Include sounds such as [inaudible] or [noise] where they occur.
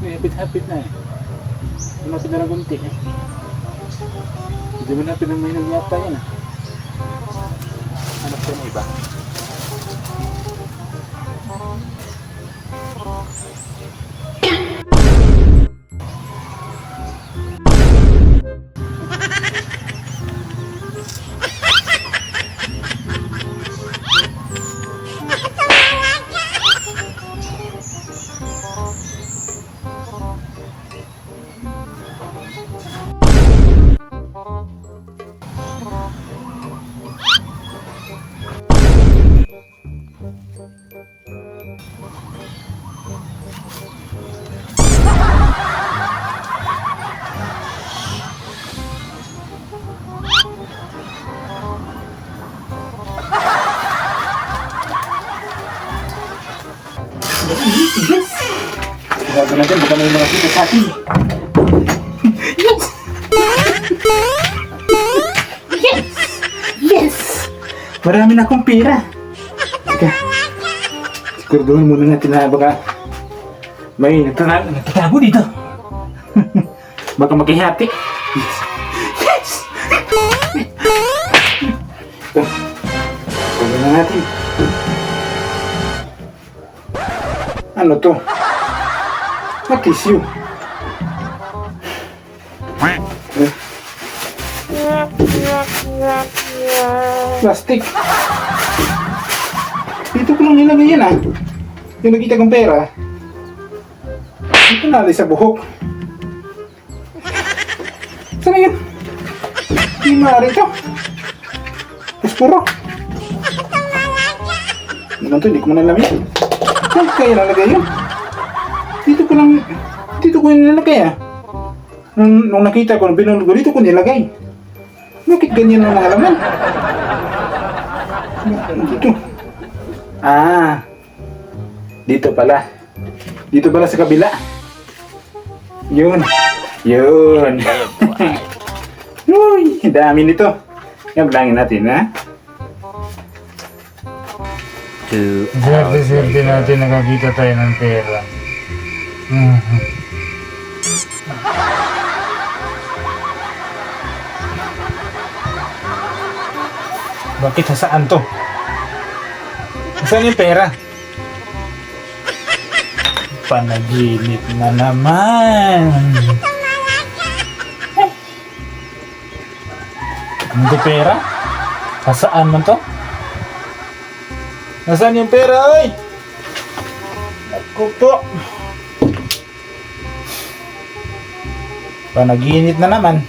May hapit-hapit na eh. Malapit na ng gunti eh. Hindi mo napit ng may nagyata yan ah. Hanap ka na iba. Grabe natin, baka may mga kita sa atin. Yes! Marami na akong pera. Teka. Siguraduhin muna natin na baka may natana- natatago dito. [laughs] baka makihati. Yes! Yes! Ito. Natin. Ano to? Matisyo. Eh. Plastic. Dito ko lang nilagay yan ah. Yung nakita kong pera. Dito nalay sa buhok. Saan na yun? Hindi maaari ito. Puspuro. Ano to? Hindi ko manalamin. Saan kaya nalagay yun? Dito ko lang, dito ko nilagay ah. Nung, nung nakita ko, nung binulog ko, dito ko nilagay. Bakit ganyan ang mga? Dito. Ah. Dito pala. Dito pala sa kabila. Yun. Yun. [laughs] Uy, dami nito. Yan, bilangin natin, ha? Two Swerte-swerte natin nakakita tayo ng pera. Mhm. Bakit saan to? Saan yung pera? Panaginip na naman. Hindi pera? Nasaan man to? Nasaan yung pera, oy? Naku po. Panaginip na naman.